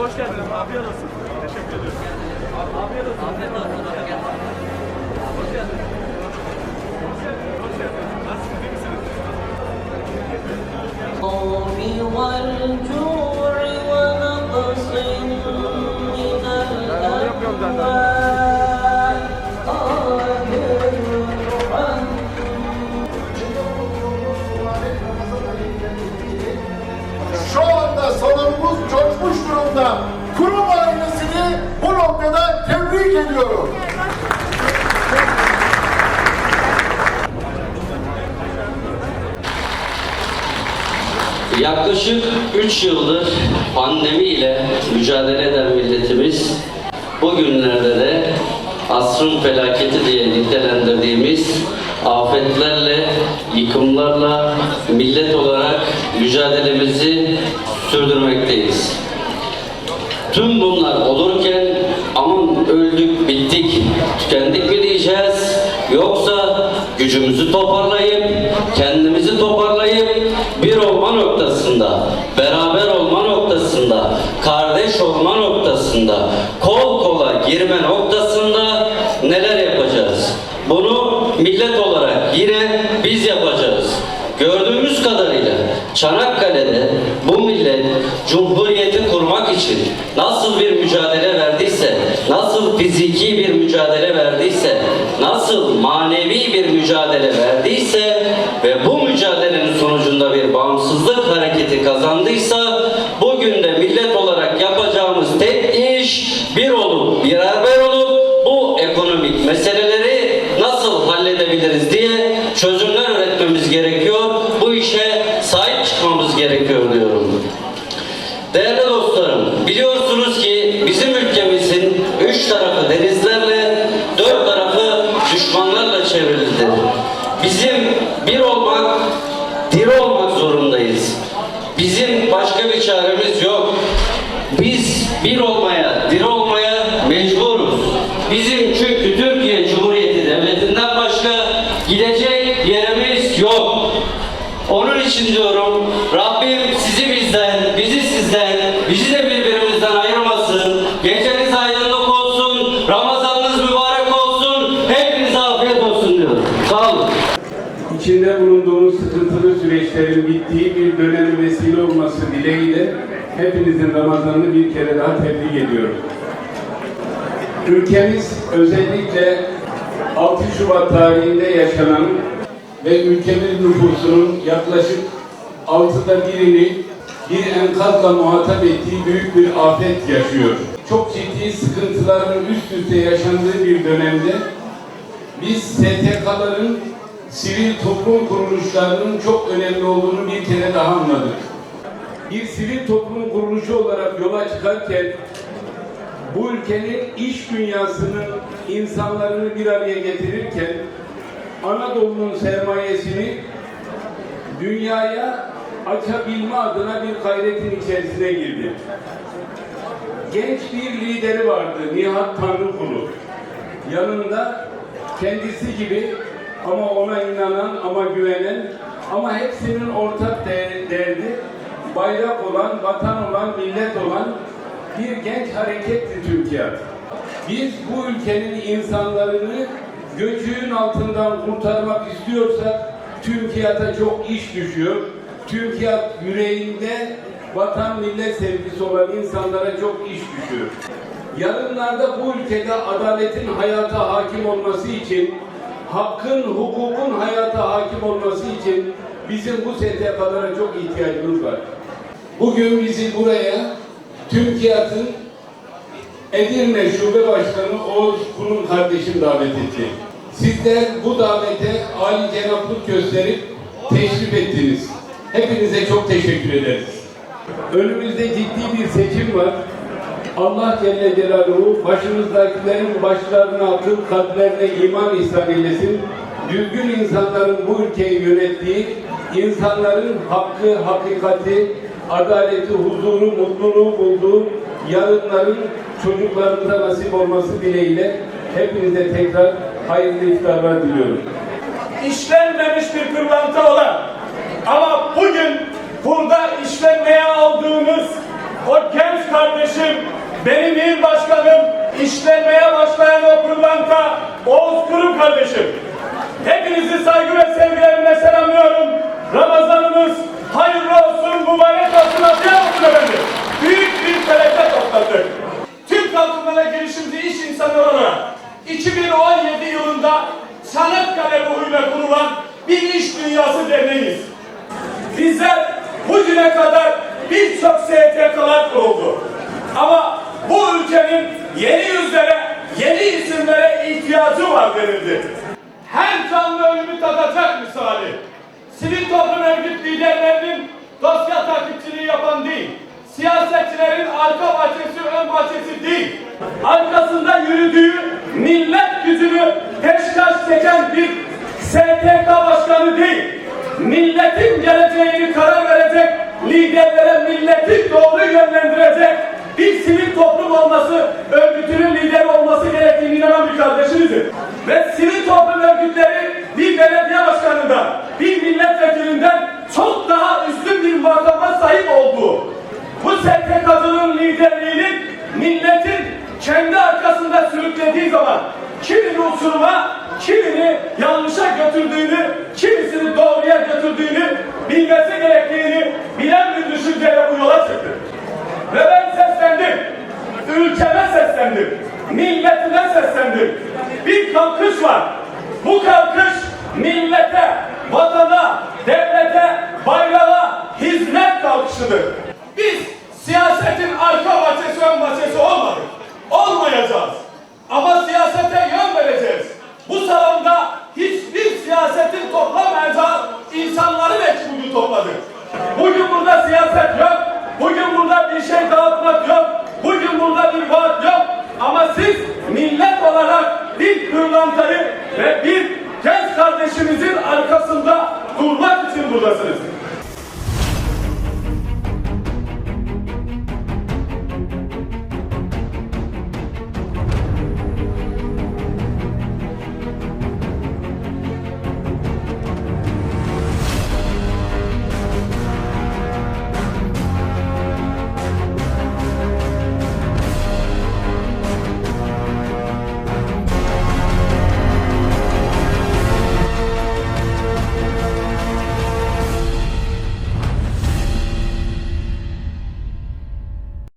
hoş geldiniz. Afiyet olsun. Teşekkür ediyorum. Afiyet olsun. Afiyet olsun. Hoş geldiniz. Hoş geldiniz. Hoş geldiniz. Nasılsınız? iyi misiniz? الخوف والجوع ونقص من الأموال Kurum ailesini bu noktada tebrik ediyorum. Yaklaşık 3 yıldır pandemiyle mücadele eden milletimiz bugünlerde de asrın felaketi diye nitelendirdiğimiz afetlerle, yıkımlarla millet olarak mücadelemizi sürdürmekteyiz. Tüm bunlar olurken aman öldük, bittik, tükendik mi diyeceğiz? Yoksa gücümüzü toparlayıp, kendimizi toparlayıp bir olma noktasında, beraber olma noktasında, kardeş olma noktasında, kol kola girme noktasında neler yapacağız? Bunu millet olarak yine biz yapacağız. Gördüğümüz kadarıyla millet Cumhuriyeti kurmak için nasıl bir mücadele verdiyse, nasıl fiziki bir mücadele verdiyse, nasıl manevi bir mücadele verdiyse ve bu mücadelenin sonucunda bir bağımsızlık hareketi kazandıysa bugün de millet olarak yapacağımız tek iş bir olup mecburuz. Bizim çünkü Türkiye Cumhuriyeti Devleti'nden başka gidecek yerimiz yok. Onun için diyorum Rabbim sizi bizden, bizi sizden, bizi de birbirimizden ayırmasın. Geceniz aydınlık olsun, Ramazanınız mübarek olsun. Hepinize afiyet olsun diyorum. Sağ olun. İçinde bulunduğumuz sıkıntılı süreçlerin bittiği bir döneme vesile olması dileğiyle hepinizin Ramazan'ını bir kere daha tebrik ediyorum. Ülkemiz özellikle 6 Şubat tarihinde yaşanan ve ülkemiz nüfusunun yaklaşık altıda birini bir enkazla muhatap ettiği büyük bir afet yaşıyor. Çok ciddi sıkıntıların üst üste yaşandığı bir dönemde biz STK'ların sivil toplum kuruluşlarının çok önemli olduğunu bir kere daha anladık. Bir sivil toplum kuruluşu olarak yola çıkarken bu ülkenin iş dünyasının insanlarını bir araya getirirken Anadolu'nun sermayesini dünyaya açabilme adına bir gayretin içerisine girdi. Genç bir lideri vardı Nihat Tanrıkulu. Yanında kendisi gibi ama ona inanan ama güvenen ama hepsinin ortak de- derdi bayrak olan, vatan olan, millet olan bir genç hareketti Türkiye. Biz bu ülkenin insanlarını göçüğün altından kurtarmak istiyorsak TÜRKİAD'a çok iş düşüyor. TÜRKİAD yüreğinde vatan millet sevgisi olan insanlara çok iş düşüyor. Yarınlarda bu ülkede adaletin hayata hakim olması için, hakkın, hukukun hayata hakim olması için bizim bu STK'lara çok ihtiyacımız var. Bugün bizi buraya TÜRKİAD'ın Edirne Şube Başkanı Oğuz Kulun kardeşim davet etti. Sizler bu davete âli cenaplık gösterip teşrif ettiniz. Hepinize çok teşekkür ederiz. Önümüzde ciddi bir seçim var. Allah Celle Celaluhu başımızdakilerin başlarına akıl, kalplerine iman ihsan eylesin. Düzgün insanların bu ülkeyi yönettiği, insanların hakkı, hakikati, adaleti, huzuru, mutluluğu bulduğu yarınların çocuklarımıza nasip olması dileğiyle hepinize tekrar hayırlı iftarlar diliyorum. işlenmemiş bir pırlanta olan ama bugün burada işlenmeye aldığımız o genç kardeşim benim il başkanım, işlenmeye başlayan o pırlanta Oğuz Kurum kardeşim. Hepinizi saygı ve sevgilerimle selamlıyorum. Ramazanınız hayırlı olsun, mübarek olsun, afiyet olsun efendim. Büyük bir felaket atlattık. Türk Kalkınma'na girişimci iş insanı olarak 2017 yılında Çanakkale ruhuyla kurulan bir iş derneğiyiz. Bizler bugüne kadar birçok STK'lar kuruldu. Ama bu ülkenin yeni yüzlere, yeni isimlere ihtiyacı var denildi. Her canlı ölümü tadacak misali. Sivil toplum örgüt liderlerinin dosya takipçiliği yapan değil, siyasetçilerin arka bahçesi ön bahçesi değil, arkasında yürüdüğü millet gücünü peşkaş çeken bir STK başkanı değil, milletin geleceğini karar verecek, liderlere milleti doğru yönlendirecek bir sivil toplum olması, örgütünün lideri olması gerektiğini inanan bir kardeşimizdir. Ve sivil toplum örgütleri bir belediye başkanından, bir milletvekilinden çok daha üstün bir makama sahip olduğu, bu STK'cının liderliğinin milletin kendi arkasında sürüklediği zaman kimini uçuruma, kimini yanlışa götürdüğünü, kimisini doğruya götürdüğünü bilmesi gerektiğini bilen bir düşünceyle bu yola çıktı. Ve ben seslendim. Ülkeme seslendim. Milletime seslendim. Bir kalkış var. Bu kalkış millete, vatana, devlete, bayrağa hizmet kalkışıdır.